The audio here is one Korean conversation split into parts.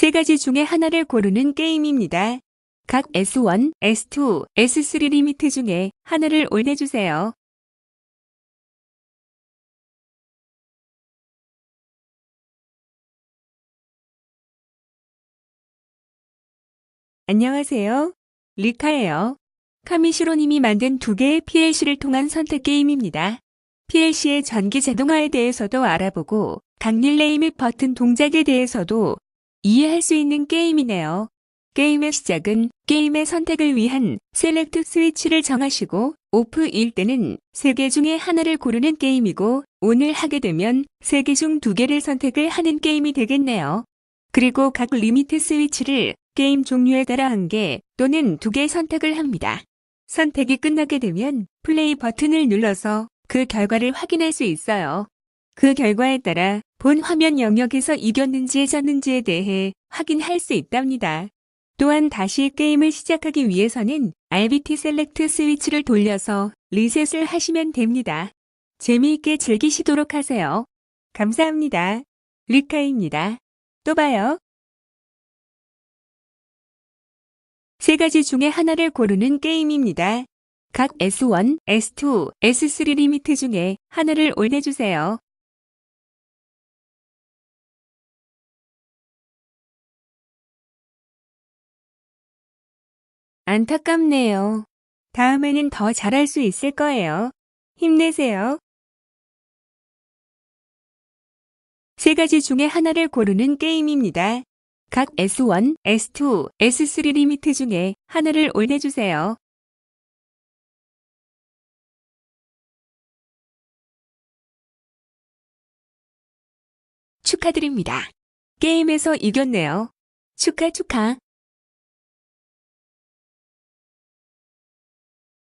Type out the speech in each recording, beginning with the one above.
세 가지 중에 하나를 고르는 게임입니다. 각 S1, S2, S3 리미트 중에 하나를 올려주세요. 안녕하세요. 리카예요. 카미시로님이 만든 두 개의 PLC를 통한 선택 게임입니다. PLC의 전기 자동화에 대해서도 알아보고 각 릴레이 및 버튼 동작에 대해서도 이해할 수 있는 게임이네요. 게임의 시작은 게임의 선택을 위한 셀렉트 스위치를 정하시고 오프일 때는 세개 중에 하나를 고르는 게임이고 오늘 하게 되면 세개중두 개를 선택을 하는 게임이 되겠네요. 그리고 각 리미트 스위치를 게임 종류에 따라 한 개 또는 두 개 선택을 합니다. 선택이 끝나게 되면 플레이 버튼을 눌러서 그 결과를 확인할 수 있어요. 그 결과에 따라 본 화면 영역에서 이겼는지 졌는지에 대해 확인할 수 있답니다. 또한 다시 게임을 시작하기 위해서는 RBT 셀렉트 스위치를 돌려서 리셋을 하시면 됩니다. 재미있게 즐기시도록 하세요. 감사합니다. 리카입니다. 또 봐요. 세 가지 중에 하나를 고르는 게임입니다. 각 S1, S2, S3 리미트 중에 하나를 올려주세요. 안타깝네요. 다음에는 더 잘할 수 있을 거예요. 힘내세요. 세 가지 중에 하나를 고르는 게임입니다. 각 S1, S2, S3 리미트 중에 하나를 올려주세요. 축하드립니다. 게임에서 이겼네요. 축하 축하.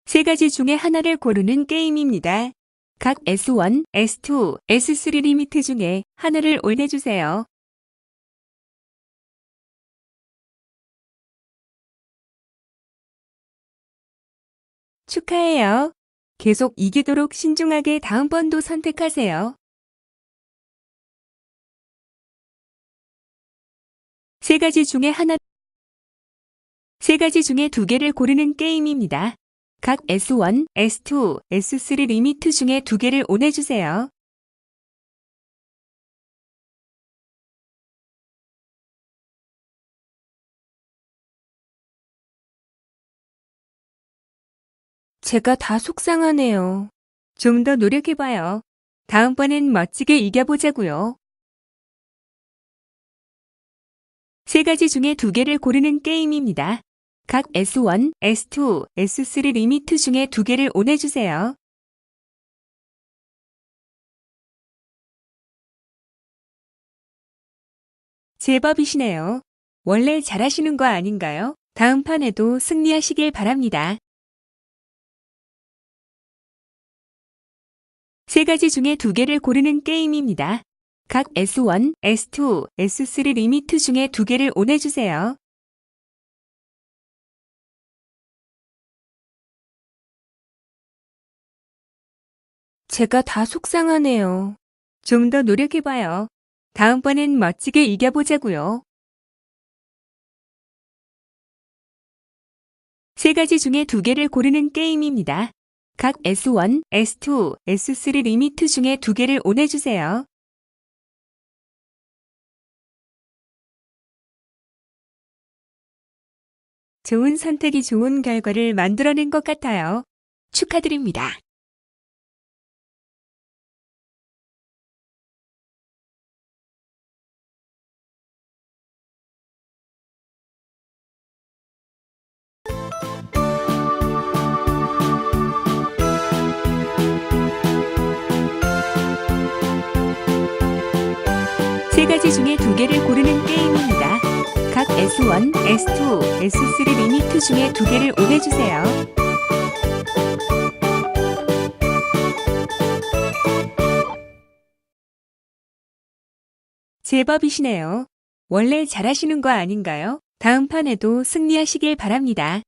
세 가지 중에 하나를 고르는 게임입니다. 각 S1, S2, S3 리미트 중에 하나를 올려주세요. 축하해요. 계속 이기도록 신중하게 다음번도 선택하세요. 세 가지 중에 하나, 세 가지 중에 두 개를 고르는 게임입니다. 각 S1, S2, S3 리미트 중에 두 개를 원해주세요. 제가 다 속상하네요. 좀 더 노력해봐요. 다음번엔 멋지게 이겨보자고요. 세 가지 중에 두 개를 고르는 게임입니다. 각 S1, S2, S3 리미트 중에 두 개를 원해주세요. 제법이시네요. 원래 잘하시는 거 아닌가요? 다음 판에도 승리하시길 바랍니다. 세 가지 중에 두 개를 고르는 게임입니다. 각 S1, S2, S3 리미트 중에 두 개를 원해주세요. 제가 다 속상하네요. 좀 더 노력해봐요. 다음번엔 멋지게 이겨보자고요. 세 가지 중에 두 개를 고르는 게임입니다. 각 S1, S2, S3 리미트 중에 두 개를 원해주세요. 좋은 선택이 좋은 결과를 만들어낸 것 같아요. 축하드립니다. 세 가지 중에 두 개를 고르는 게임입니다. 각 S1, S2, S3 리미트 중에 두 개를 원해주세요. 제법이시네요. 원래 잘하시는 거 아닌가요? 다음 판에도 승리하시길 바랍니다.